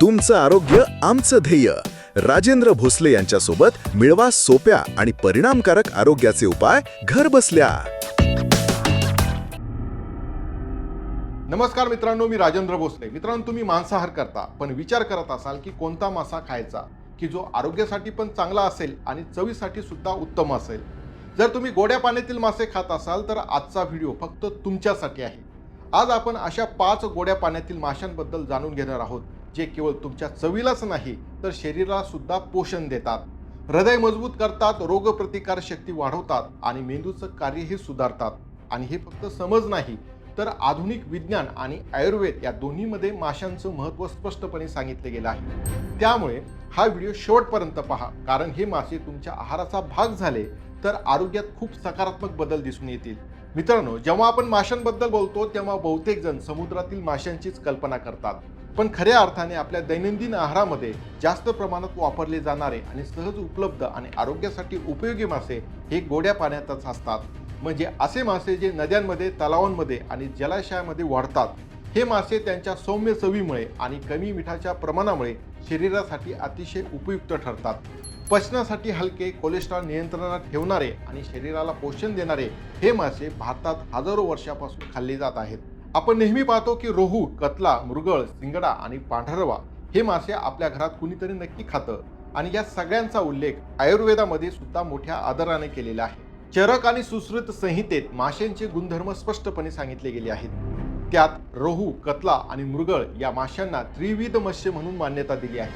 तुमचं आरोग्य आमचं ध्येय. राजेंद्र भोसले यांच्यासोबत मिळवा सोप्या आणि परिणामकारक आरोग्याचे उपाय घर बसल्या. नमस्कार मित्रांनो मी राजेंद्र भोसले. मित्रांनो तुम्ही मांसाहार करता पण विचार करत असाल की कोणता मासा खायचा? की जो आरोग्यासाठी पण चांगला असेल आणि चवीसाठी सुद्धा उत्तम असेल? जर तुम्ही गोड्या पाण्यातील मासे खात असाल तर आजचा व्हिडिओ फक्त तुमच्यासाठी आहे. आज आपण अशा पाच गोड्या पाण्यातील माशांबद्दल जाणून घेणार आहोत. जे केवळ तुमच्या चवीलाच नाही तर शरीराला सुद्धा पोषण देतात. हृदय मजबूत करतात रोगप्रतिकार शक्ती वाढवतात आणि मेंदूचं कार्यही सुधारतात. आणि हे फक्त समज नाही तर आधुनिक विज्ञान आणि आयुर्वेद या दोन्हीमध्ये माशांचं महत्त्व स्पष्टपणे सांगितले गेलं आहे. त्यामुळे हा व्हिडिओ शेवटपर्यंत पहा कारण हे मासे तुमच्या आहाराचा भाग झाले तर आरोग्यात खूप सकारात्मक बदल दिसून येतील. मित्रांनो जेव्हा आपण माशांबद्दल बोलतो तेव्हा बहुतेक जण समुद्रातील माशांचीच कल्पना करतात. पण खऱ्या अर्थाने आपल्या दैनंदिन आहारामध्ये जास्त प्रमाणात वापरले जाणारे आणि सहज उपलब्ध आणि आरोग्यासाठी उपयोगी मासे हे गोड्या पाण्यातच असतात. म्हणजे असे मासे जे नद्यांमध्ये तलावांमध्ये आणि जलाशयामध्ये वाढतात हे मासे त्यांच्या सौम्य चवीमुळे आणि कमी मिठाच्या प्रमाणामुळे शरीरासाठी अतिशय उपयुक्त ठरतात. पचनासाठी हलके कोलेस्ट्रॉल नियंत्रणात ठेवणारे आणि शरीराला पोषण देणारे हे मासे भारतात हजारो वर्षापासून खाल्ले जात आहेत. आपण नेहमी पाहतो की रोहू कतला मृगळ सिंगडा आणि पांढरवा हे मासे आपल्या घरात कुणीतरी नक्की खातं. आणि या सगळ्यांचा उल्लेख आयुर्वेदामध्ये सुद्धा मोठ्या आदराने केलेला आहे. चरक आणि सुश्रुत संहितेत माशांचे गुणधर्म स्पष्टपणे सांगितले गेले आहेत. त्यात रोहू कतला आणि मृगळ या माशांना त्रिविध मत्स्य म्हणून मान्यता दिली आहे.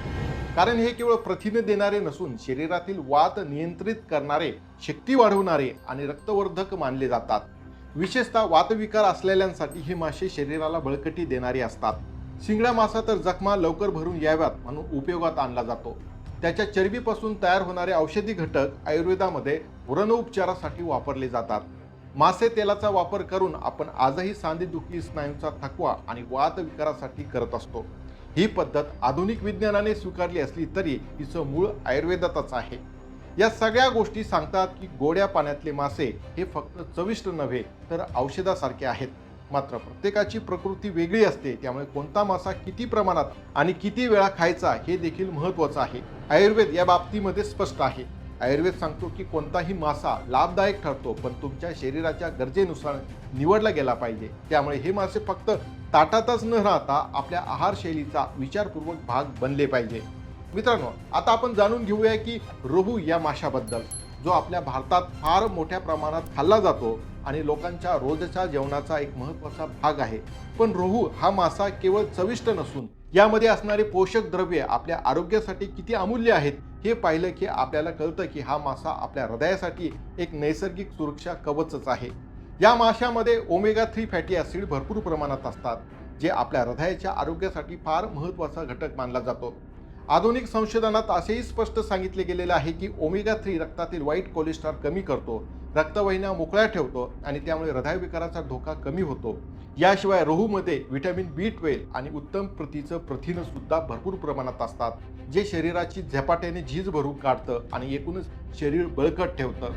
कारण हे केवळ प्रथिने देणारे नसून शरीरातील वात नियंत्रित करणारे शक्ती वाढवणारे आणि रक्तवर्धक मानले जातात. विशेषतः वातविकार असलेल्यांसाठी हे मासे शरीराला बळकटी देणारे असतात. शिंगड्या मासा तर जखमा लवकर भरून याव्यात म्हणून उपयोगात आणला जातो. त्याच्या चरबीपासून तयार होणारे औषधी घटक आयुर्वेदामध्ये व्रणोपचारासाठी वापरले जातात. मासे तेलाचा वापर करून आपण आजही सांधेदुखी स्नायूंचा थकवा आणि वातविकारासाठी करत असतो. ही पद्धत आधुनिक विज्ञानाने स्वीकारली असली तरी तिचं मूळ आयुर्वेदातच आहे. या सगळ्या गोष्टी सांगतात की गोड्या पाण्यातले मासे हे फक्त चविष्ट नव्हे तर औषधासारखे आहेत. मात्र प्रत्येकाची प्रकृती वेगळी असते त्यामुळे कोणता मासा किती प्रमाणात आणि किती वेळा खायचा हे देखील महत्त्वाचं आहे. आयुर्वेद या बाबतीमध्ये स्पष्ट आहे. आयुर्वेद सांगतो की कोणताही मासा लाभदायक ठरतो पण तुमच्या शरीराच्या गरजेनुसार निवडला गेला पाहिजे. त्यामुळे हे मासे फक्त ताटातच न राहता आपल्या आहारशैलीचा विचारपूर्वक भाग बनले पाहिजे. मित्रांनो आता आपण जाणून घेऊया की रोहू या माशाबद्दल जो आपल्या भारतात फार मोठ्या प्रमाणात खाल्ला जातो आणि लोकांच्या रोजच्या जेवणाचा एक महत्त्वाचा भाग आहे. पण रोहू हा मासा केवळ चविष्ट नसून यामध्ये असणारे पोषक द्रव्ये आपल्या आरोग्यासाठी किती अमूल्य आहेत हे पाहिलं की आपल्याला कळतं की हा मासा आपल्या हृदयासाठी एक नैसर्गिक सुरक्षा कवचच आहे. या माशामध्ये ओमेगा थ्री फॅटी ॲसिड भरपूर प्रमाणात असतात जे आपल्या हृदयाच्या आरोग्यासाठी फार महत्त्वाचा घटक मानला जातो. आधुनिक संशोधनात असेही स्पष्ट सांगितले गेलेले आहे की ओमेगा थ्री रक्तातील वाईट कोलेस्ट्रॉल कमी करतो रक्तवाहिन्या मोकळ्या ठेवतो आणि त्यामुळे हृदयविकाराचा धोका कमी होतो. याशिवाय रोहूमध्ये व्हिटॅमिन बी ट्वेल्व आणि उत्तम प्रतीचं प्रथिनं सुद्धा भरपूर प्रमाणात असतात जे शरीराची झपाट्याने झीज भरून काढतं आणि एकूणच शरीर बळकट ठेवतं.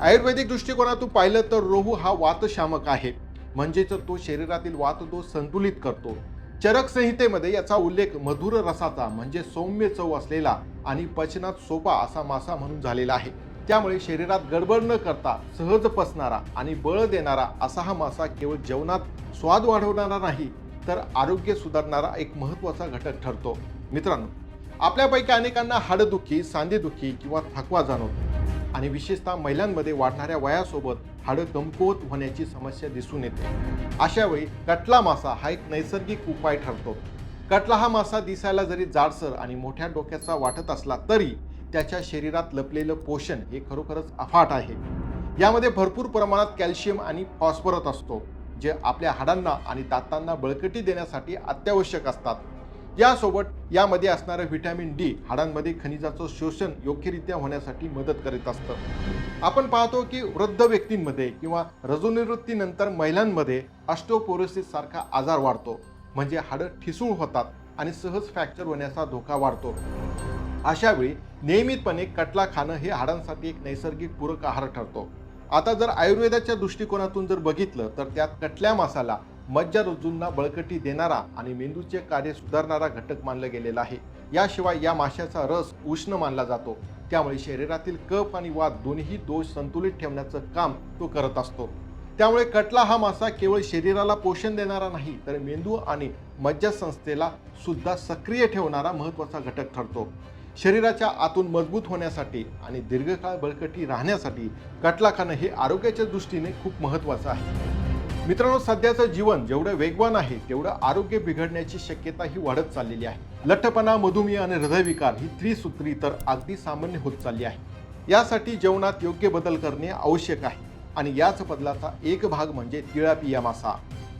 आयुर्वेदिक दृष्टिकोनातून पाहिलं तर रोहू हा वातशामक आहे. म्हणजेच तो शरीरातील वातदोष संतुलित करतो. चरक संहितेमध्ये याचा उल्लेख मधुर रसाचा म्हणजे सौम्य चव असलेला आणि पचनात सोपा असा मासा म्हणून झालेला आहे. त्यामुळे शरीरात गडबड न करता सहज पचणारा आणि बळ देणारा असा हा मासा केवळ जेवणात स्वाद वाढवणारा नाही तर आरोग्य सुधारणारा एक महत्त्वाचा घटक ठरतो. मित्रांनो आपल्यापैकी अनेकांना हाडदुखी सांधेदुखी किंवा थकवा जाणवतो. आणि विशेषतः महिलांमध्ये वाढणाऱ्या वयासोबत हाडं कमकुवत होण्याची समस्या दिसून येते. अशा वेळी कटला मासा हा एक नैसर्गिक उपाय ठरतो. कटला हा मासा दिसायला जरी जाडसर आणि मोठ्या डोक्याचा वाटत असला तरी त्याच्या शरीरात लपलेलं पोषण हे खरोखरच अफाट आहे. यामध्ये भरपूर प्रमाणात कॅल्शियम आणि फॉस्फरस असतो जे आपल्या हाडांना आणि दातांना बळकटी देण्यासाठी अत्यावश्यक असतात. यासोबत यामध्ये असणारं व्हिटॅमिन डी हाडांमध्ये खनिजाचं शोषण योग्यरित्या होण्यासाठी मदत करीत असतं. आपण पाहतो की वृद्ध व्यक्तींमध्ये किंवा रजोनिवृत्तीनंतर महिलांमध्ये ऑस्टोपोरोसिस सारखा आजार वाढतो. म्हणजे हाडं ठिसूळ होतात आणि सहज फ्रॅक्चर होण्याचा धोका वाढतो. अशा वेळी नियमितपणे कटला खाणं हे हाडांसाठी एक नैसर्गिक पूरक आहार ठरतो. आता जर आयुर्वेदाच्या दृष्टिकोनातून जर बघितलं तर त्यात कटल्या मासाला मज्जारज्जूंना बळकटी देणारा आणि मेंदूचे कार्य सुधारणारा घटक मानलं गेलेला आहे. याशिवाय या माशाचा रस उष्ण मानला जातो. त्यामुळे शरीरातील कफ आणि वात दोन्ही दोष संतुलित ठेवण्याचं काम तो करत असतो. त्यामुळे कटला हा मासा केवळ शरीराला पोषण देणारा नाही तर मेंदू आणि मज्जासंस्थेला सुद्धा सक्रिय ठेवणारा महत्त्वाचा घटक ठरतो. शरीराच्या आतून मजबूत होण्यासाठी आणि दीर्घकाळ बळकटी राहण्यासाठी कटला खाणं हे आरोग्याच्या दृष्टीने खूप महत्त्वाचं आहे. मित्रांनो सध्याचं जीवन जेवढं वेगवान आहे तेवढं आरोग्य बिघडण्याची शक्यता ही वाढत चाललेली आहे. लठ्ठपणा मधुमेह आणि हृदयविकार ही त्रिसूत्री तर अगदी सामान्य होत चालली आहे. यासाठी जेवणात योग्य बदल करणे आवश्यक आहे आणि याच बदलाचा एक भाग म्हणजे तिळापिया मासा.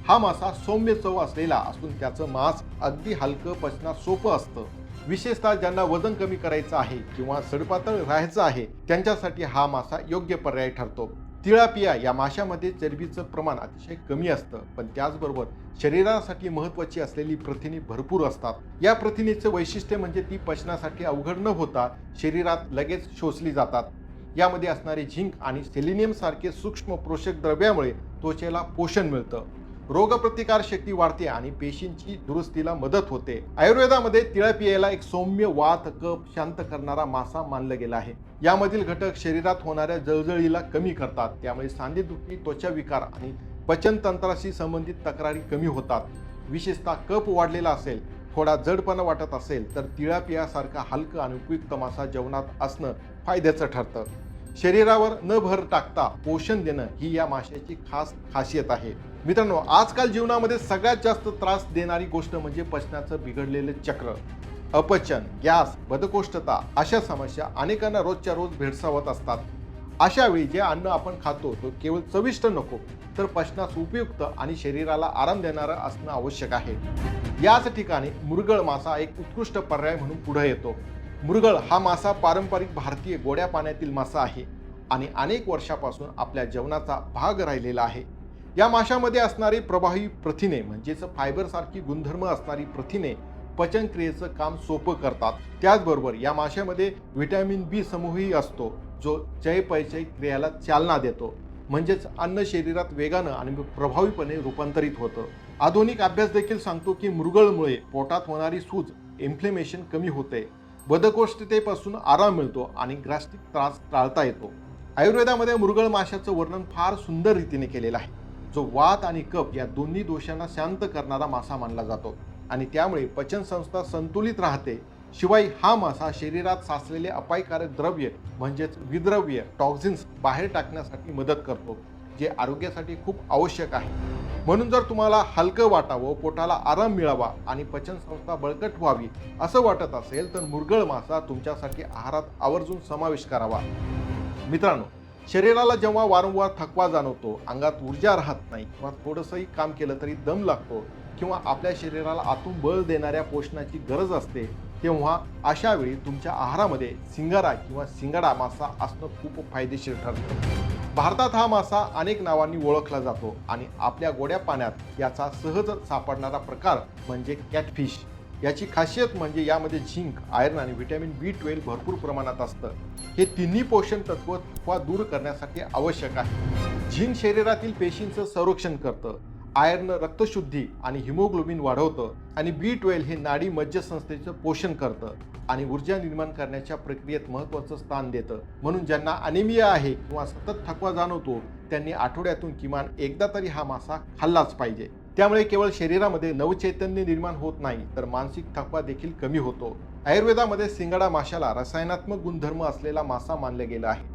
हा मासा सौम्य चव असलेला असून त्याचं मांस अगदी हलकं पचणं सोपं असतं. विशेषतः ज्यांना वजन कमी करायचं आहे किंवा सडपातळ राहायचं आहे त्यांच्यासाठी हा मासा योग्य पर्याय ठरतो. तिळापिया या माशामध्ये चरबीचं प्रमाण अतिशय कमी असतं पण त्याचबरोबर शरीरासाठी महत्त्वाची असलेली प्रथिने भरपूर असतात. या प्रथिनेचं वैशिष्ट्य म्हणजे ती पचनासाठी अवघड न होता शरीरात लगेच शोषली जातात. यामध्ये असणारे झिंक आणि सेलिनियम सारखे सूक्ष्म पोषक द्रव्यामुळे त्वचेला पोषण मिळतं. रोगप्रतिकार शक्ती वाढते आणि पेशींची दुरुस्तीला मदत होते. आयुर्वेदामध्ये तिळापियाला एक सौम्य वात कप शांत करणारा मासा मानला गेला आहे. यामधील घटक शरीरात होणाऱ्या जळजळीला कमी करतात. त्यामुळे सांधेदुखी त्वचा विकार आणि पचनतंत्राशी संबंधित तक्रारी कमी होतात. विशेषतः कप वाढलेला असेल थोडा जडपणा वाटत असेल तर तिळापियासारखा हलकं आणि उपयुक्त मासा जेवणात असणं फायद्याचं ठरतं. शरीरावर न भर टाकता पोषण देणं ही या माशाची खास खासियत आहे. मित्रांनो आजकाल जीवनामध्ये सगळ्यात जास्त त्रास देणारी गोष्ट म्हणजे पचनाचं बिघडलेलं चक्र. अपचन गॅस बदकोष्ठता अशा समस्या अनेकांना रोजच्या रोज भेडसावत असतात. अशा वेळी जे अन्न आपण खातो तो केवळ चविष्ट नको तर पचनास उपयुक्त आणि शरीराला आराम देणारं असणं आवश्यक आहे. याच ठिकाणी मुरगळ मासा एक उत्कृष्ट पर्याय म्हणून पुढे येतो. मृगळ हा मासा पारंपरिक भारतीय गोड्या पाण्यातील मासा आहे आणि अनेक वर्षापासून आपल्या जेवणाचा भाग राहिलेला आहे. या माशामध्ये असणारी प्रभावी प्रथिने म्हणजेच फायबरसारखी गुणधर्म असणारी प्रथिने पचनक्रियेचं काम सोपं करतात. त्याचबरोबर या माशामध्ये व्हिटॅमिन बी समूहही असतो जो चयपचय क्रियाला चालना देतो. म्हणजेच अन्न शरीरात वेगानं आणि प्रभावीपणे रूपांतरित होतं. आधुनिक अभ्यास देखील सांगतो की मृगळमुळे पोटात होणारी सूज इन्फ्लेमेशन कमी होते. बदकोष्ठतेपासून आराम मिळतो आणि ग्रास्टिक त्रास टाळता येतो. आयुर्वेदामध्ये मृगळ माशाचं वर्णन फार सुंदर रीतीने केलेलं आहे. जो वात आणि कप या दोन्ही दोषांना शांत करणारा मासा मानला जातो आणि त्यामुळे पचनसंस्था संतुलित राहते. शिवाय हा मासा शरीरात साचलेले अपायकारक द्रव्य म्हणजेच विद्रव्य टॉक्झिन्स बाहेर टाकण्यासाठी मदत करतो जे आरोग्यासाठी खूप आवश्यक आहे. म्हणून जर तुम्हाला हलकं वाटावं पोटाला आराम मिळावा आणि पचनसंस्था बळकट व्हावी असं वाटत असेल तर मुरगळ मासा तुमच्यासाठी आहारात आवर्जून समावेश करावा. मित्रांनो शरीराला जेव्हा वारंवार थकवा जाणवतो अंगात ऊर्जा राहत नाही किंवा थोडंसंही काम केलं तरी दम लागतो किंवा आपल्या शरीराला आतून बळ देणाऱ्या पोषणाची गरज असते तेव्हा अशा वेळी तुमच्या आहारामध्ये सिंगारा किंवा सिंगाडा मासा असणं खूप फायदेशीर ठरतं. भारतात हा मासा अनेक नावांनी ओळखला जातो आणि आपल्या गोड्या पाण्यात याचा सहज सापडणारा प्रकार म्हणजे कॅटफिश याची खासियत म्हणजे यामध्ये झिंक आयर्न आणि व्हिटॅमिन बी ट्वेल्व भरपूर प्रमाणात असतं. हे तिन्ही पोषण तत्व थकवा दूर करण्यासाठी आवश्यक आहे. झिंक शरीरातील पेशींचं संरक्षण करतं. आयर्न रक्तशुद्धी आणि हिमोग्लोबिन वाढवतं आणि बी ट्वेल्व हे नाडी मज्जसंस्थेचं पोषण करतं आणि ऊर्जा निर्माण करण्याच्या प्रक्रियेत महत्त्वाचं स्थान देतं. म्हणून ज्यांना अनिमिया आहे किंवा सतत थकवा जाणवतो त्यांनी आठवड्यातून किमान एकदा तरी हा मासा खाल्लाच पाहिजे. त्यामुळे केवळ शरीरामध्ये नवचैतन्य निर्माण होत नाही तर मानसिक थकवा देखील कमी होतो. आयुर्वेदामध्ये सिंगाडा माशाला रसायनात्मक गुणधर्म असलेला मासा मानला गेला आहे.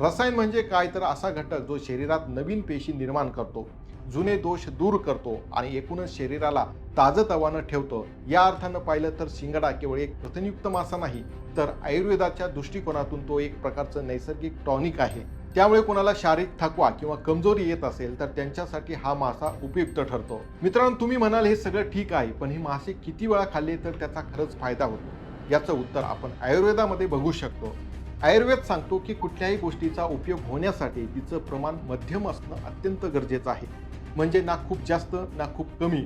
रसायन म्हणजे काय? तर असा घटक जो शरीरात नवीन पेशी निर्माण करतो. जुने दोष दूर करतो आणि एकूणच शरीराला ताजतवानं ठेवतो. या अर्थानं पाहिलं तर शिंगाडा केवळ एक प्रथिनयुक्त मासा नाही तर आयुर्वेदाच्या दृष्टिकोनातून तो एक प्रकारचं नैसर्गिक टॉनिक आहे. त्यामुळे कोणाला शारीरिक थकवा किंवा कमजोरी येत असेल तर त्यांच्यासाठी हा मासा उपयुक्त ठरतो. मित्रांनो तुम्ही म्हणाल हे सगळं ठीक आहे पण हे मासे किती वेळा खाल्ले तर त्याचा खरंच फायदा होतो? याचं उत्तर आपण आयुर्वेदामध्ये बघू शकतो. आयुर्वेद सांगतो की कुठल्याही गोष्टीचा उपयोग होण्यासाठी तिचं प्रमाण मध्यम असणं अत्यंत गरजेचं आहे. म्हणजे ना खूप जास्त ना खूप कमी.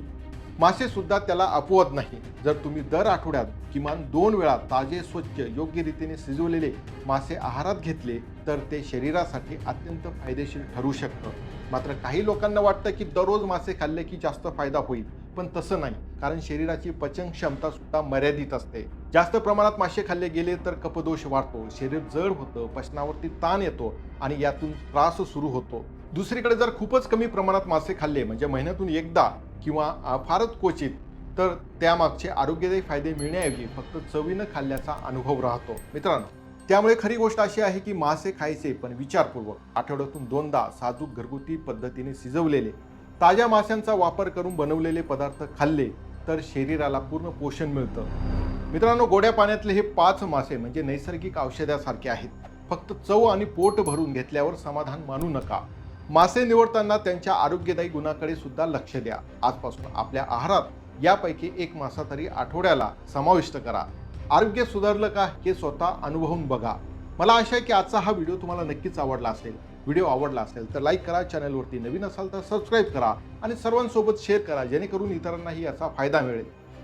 मासे सुद्धा त्याला अपवत नाही. जर तुम्ही दर आठवड्यात किमान दोन वेळा ताजे स्वच्छ योग्य रीतीने शिजवलेले मासे आहारात घेतले तर ते शरीरासाठी अत्यंत फायदेशीर ठरू शकतं. मात्र काही लोकांना वाटतं की दररोज मासे खाल्ले की जास्त फायदा होईल पण तसं नाही. कारण शरीराची पचन क्षमता सुद्धा मर्यादित असते. जास्त प्रमाणात मासे खाल्ले गेले तर कपदोष वाढतो शरीर जड होतं पचनावरती ताण येतो आणि यातून त्रास सुरू होतो. दुसरीकडे जर खूपच कमी प्रमाणात मासे खाल्ले म्हणजे महिन्यातून एकदा किंवा फारच क्वचित तर त्यामागचे आरोग्यदायी फायदे मिळण्याऐवजी फक्त चवीनं खाल्ल्याचा अनुभव राहतो. मित्रांनो त्यामुळे खरी गोष्ट अशी आहे की मासे खायचे पण विचारपूर्वक. आठवड्यातून दोनदा साजूक घरगुती पद्धतीने शिजवलेले ताज्या माशांचा वापर करून बनवलेले पदार्थ खाल्ले तर शरीराला पूर्ण पोषण मिळतं. मित्रांनो गोड्या पाण्यातले हे पाच मासे म्हणजे नैसर्गिक औषधासारखे आहेत. फक्त चव आणि पोट भरून घेतल्यावर समाधान मानू नका. मासे निवडताना त्यांच्या आरोग्यदायी गुणाकडे सुद्धा लक्ष द्या. आजपासून आपल्या आहारात यापैकी एक मासा तरी आठवड्याला समाविष्ट करा. आरोग्य सुधारलं का हे स्वतः अनुभवून बघा. मला आशा आहे की आजचा हा व्हिडिओ तुम्हाला नक्कीच आवडला असेल. व्हिडिओ आवडला असेल तर लाईक करा चॅनलवरती नवीन असाल तर सबस्क्राईब करा आणि सर्वांसोबत शेअर करा जेणेकरून इतरांनाही याचा फायदा मिळेल.